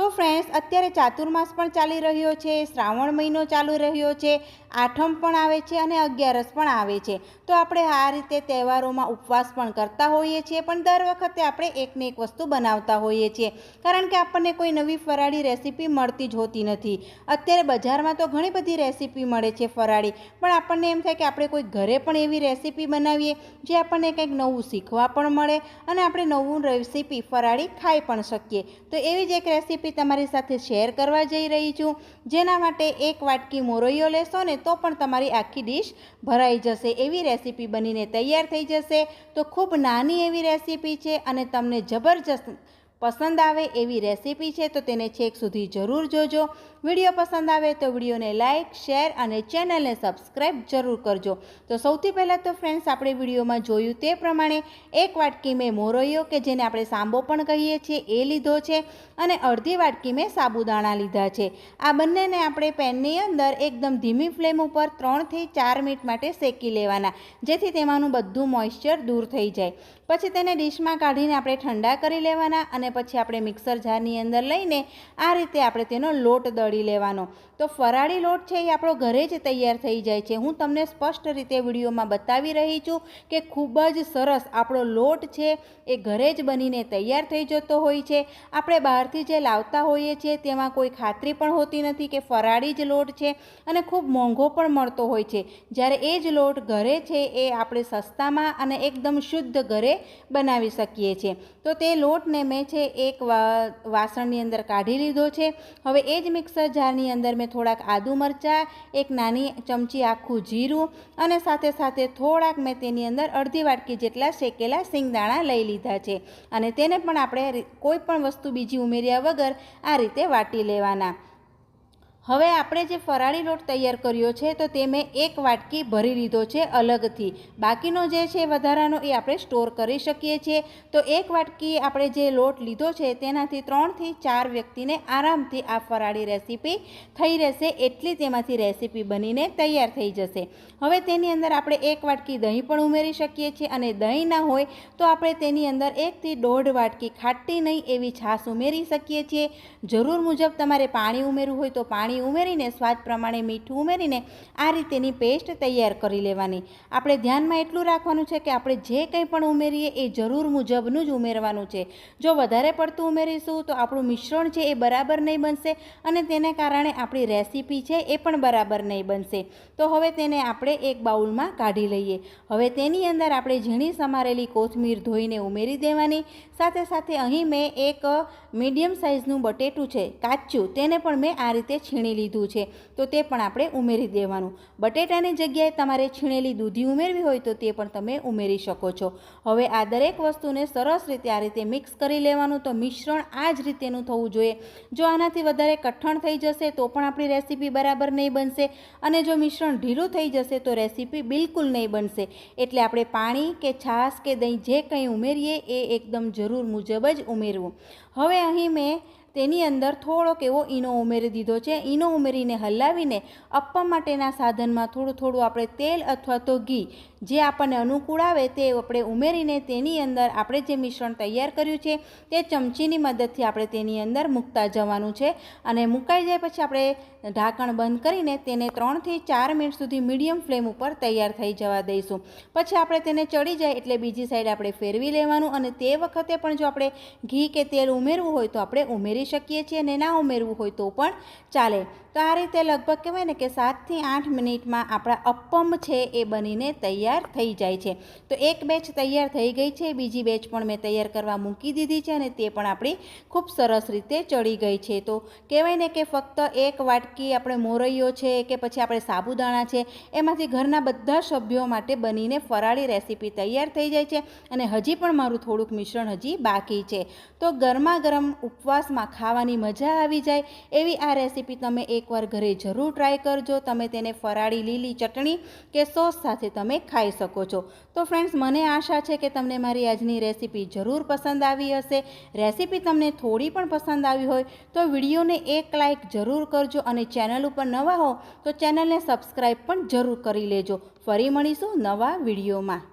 તો ફ્રેન્ડ્સ અત્યારે ચાતુર્માસ પણ ચાલી રહ્યો છે, શ્રાવણ મહિનો ચાલુ રહ્યો છે, આઠમ પણ આવે છે અને અગિયારસ પણ આવે છે. તો આપણે આ રીતે તહેવારોમાં ઉપવાસ પણ કરતા હોઈએ છીએ, પણ દર વખતે આપણે એકને એક વસ્તુ બનાવતા હોઈએ છીએ. કારણ કે આપણને કોઈ નવી ફરાળી રેસીપી મળતી જ હોતી નથી. અત્યારે બજારમાં તો ઘણી બધી રેસીપી મળે છે ફરાળી, પણ આપણને એમ થાય કે આપણે કોઈ ઘરે પણ એવી રેસીપી બનાવીએ, જે આપણને કંઈક નવું શીખવા પણ મળે અને આપણે નવું રેસીપી ફરાળી ખાઈ પણ શકીએ. તો એવી જ એક રેસીપી તમારી સાથે શેર કરવા જઈ રહી છું. જેના માટે એક વાટકી મોરૈયો લેશો ને તો પણ તમારી આખી ડીશ ભરાઈ જશે. એવી રેસીપી બનીને તૈયાર થઈ જશે. તો ખૂબ નાની એવી રેસીપી છે અને તમને જબરજસ્ત પસંદ આવે એવી રેસીપી છે તો તેને છેક સુધી જરૂર જોજો. વીડિયો પસંદ આવે તો વિડીયોને લાઇક શેર અને ચેનલને સબસ્ક્રાઈબ જરૂર કરજો. તો સૌથી પહેલાં તો ફ્રેન્ડ્સ, આપણે વિડીયોમાં જોયું તે પ્રમાણે એક વાટકી મેં મોરૈયો કે જેને આપણે સાંબો પણ કહીએ છીએ, એ લીધો છે અને અડધી વાટકી મેં સાબુદાણા લીધા છે. આ બંનેને આપણે પેનની અંદર એકદમ ધીમી ફ્લેમ ઉપર ત્રણથી ચાર મિનિટ માટે શેકી લેવાના, જેથી તેમાંનું બધું મોઇશ્ચર દૂર થઈ જાય. પછી તેને ડીશમાં કાઢીને આપણે ઠંડા કરી લેવાના અને પછી આપણે મિક્સર જારની અંદર લઈને આ રીતે આપણે તેનો લોટ દળી લેવાનો. તો ફરાળી લોટ છે એ આપણો ઘરે જ તૈયાર થઈ જાય છે. હું તમને સ્પષ્ટ રીતે વિડીયોમાં બતાવી રહી છું કે ખૂબ જ સરસ આપણો લોટ છે એ ઘરે જ બનીને તૈયાર થઈ જતો હોય છે. આપણે બહારથી જે લાવતા હોઈએ છીએ તેમાં કોઈ ખાતરી પણ હોતી નથી કે ફરાળી જ લોટ છે અને ખૂબ મોંઘો પણ મળતો હોય છે. જ્યારે એ જ લોટ ઘરે છે એ આપણે સસ્તામાં અને એકદમ શુદ્ધ ઘરે બનાવી શકીએ છીએ. તો તે લોટને મેં છે એક વાસણની અંદર કાઢી લીધો છે. હવે એ જ મિક્સર જારની અંદર મેં થોડાક આદુ મરચાં, એક નાની ચમચી આખું જીરું અને સાથે સાથે થોડાક મેં તેની અંદર અડધી વાટકી જેટલા શેકેલા સિંગદાણા લઈ લીધા છે. અને તેને પણ આપણે કોઈ પણ વસ્તુ બીજી ઉમેર્યા વગર આ રીતે વાટી લેવાના. હવે આપણે જે ફરાળી લોટ તૈયાર કર્યો છે, તો તે મેં એક વાટકી ભરી લીધો છે અલગથી. બાકીનો જે છે વધારાનો એ આપણે સ્ટોર કરી શકીએ છીએ. તો એક વાટકી આપણે જે લોટ લીધો છે, તેનાથી ત્રણથી ચાર વ્યક્તિને આરામથી આ ફરાળી રેસીપી થઈ રહેશે, એટલી તેમાંથી રેસીપી બનીને તૈયાર થઈ જશે. હવે તેની અંદર આપણે એક વાટકી દહીં પણ ઉમેરી શકીએ છીએ અને દહીં ના હોય તો આપણે તેની અંદર એકથી દોઢ વાટકી ખાટી નહીં એવી છાશ ઉમેરી શકીએ છીએ. જરૂર મુજબ તમારે પાણી ઉમેરવું હોય તો પાણી ઉમેરીને, સ્વાદ પ્રમાણે મીઠું ઉમેરીને આ રીતેની પેસ્ટ તૈયાર કરી લેવાની. આપણે ધ્યાનમાં એટલું રાખવાનું છે કે આપણે જે કંઈ પણ ઉમેરીએ એ જરૂર મુજબનું જ ઉમેરવાનું છે. જો વધારે પડતું ઉમેરીશું તો આપણું મિશ્રણ છે એ બરાબર નહીં બનશે અને તેને કારણે આપણી રેસીપી છે એ પણ બરાબર નહીં બનશે. તો હવે તેને આપણે એક બાઉલમાં કાઢી લઈએ. હવે તેની અંદર આપણે ઝીણી સમારેલી કોથમીર ધોઈને ઉમેરી દેવાની. સાથે સાથે અહીં મેં એક મીડિયમ સાઇઝનું બટેટું છે, કાચું. તેને પણ મેં આ રીતે છીણી લીધું છે, તો તે પણ આપણે ઉમેરી દેવાનું. બટેટાની જગ્યાએ તમારે છીણેલી દૂધી ઉમેરવી હોય તો તે પણ તમે ઉમેરી શકો છો. હવે આ દરેક વસ્તુને સરસ રીતે આ રીતે મિક્સ કરી લેવાનું, તો મિશ્રણ આ જ રીતેનું થવું જોઈએ. જો આનાથી વધારે કઠણ થઈ જશે તો પણ આપણી રેસીપી બરાબર નહીં બનશે અને જો મિશ્રણ ઢીલું થઈ જશે તો રેસીપી બિલકુલ નહીં બનશે. એટલે આપણે પાણી કે છાશ કે દહીં જે કંઈ ઉમેરીએ એ એકદમ જરૂર મુજબ જ ઉમેરવું. હવે અહીં મેં તેની અંદર થોડોક એવો ઈનો ઉમેરી દીધો છે. ઈનો ઉમેરીને હલાવીને અપ્પમ માટેના સાધનમાં થોડું થોડું આપણે તેલ અથવા તો ઘી જે આપણને અનુકૂળ આવે તે આપણે ઉમેરીને તેની અંદર આપણે જે મિશ્રણ તૈયાર કર્યું છે તે ચમચીની મદદથી આપણે તેની અંદર મૂકતા જવાનું છે. અને મુકાઈ જાય પછી આપણે ઢાંકણ બંધ કરીને તેને ત્રણથી ચાર મિનિટ સુધી મીડિયમ ફ્લેમ ઉપર તૈયાર થઈ જવા દઈશું. પછી આપણે તેને ચડી જાય એટલે બીજી સાઈડ આપણે ફેરવી લેવાનું અને તે વખતે પણ જો આપણે ઘી કે તેલ ઉમેરવું હોય તો આપણે ઉમેરી ઉમેરી શકીએ છીએ અને ના ઉમેરવું હોય તો પણ ચાલે. તો આ રીતે લગભગ કહેવાય ને કે સાતથી આઠ મિનિટમાં આપણા અપ્પમ છે એ બનીને તૈયાર થઈ જાય છે. તો એક બેચ તૈયાર થઈ ગઈ છે, બીજી બેચ પણ મેં તૈયાર કરવા મૂકી દીધી છે અને તે પણ આપણી ખૂબ સરસ રીતે ચડી ગઈ છે. તો કહેવાય ને કે ફક્ત એક વાટકી આપણે મોરૈયો છે કે પછી આપણે સાબુદાણા છે, એમાંથી ઘરના બધા સભ્યો માટે બનીને ફરાળી રેસીપી તૈયાર થઈ જાય છે અને હજી પણ મારું થોડુંક મિશ્રણ હજી બાકી છે. તો ગરમા ગરમ ઉપવાસમાં ખાવાની મજા આવી જાય એવી આ રેસીપી તમે એકવાર ઘરે જરૂર ટ્રાય કરજો. તમે તેને ફરાળી લીલી ચટણી કે સોસ સાથે તમે ખાઈ શકો છો. તો ફ્રેન્ડ્સ મને આશા છે કે તમને મારી આજની રેસીપી જરૂર પસંદ આવી હશે. રેસીપી તમને થોડી પણ પસંદ આવી હોય તો વિડીયોને એક લાઇક જરૂર કરજો અને ચેનલ ઉપર નવા હો તો ચેનલને સબસ્ક્રાઈબ પણ જરૂર કરી લેજો. ફરી મળીશું નવા વિડીયોમાં.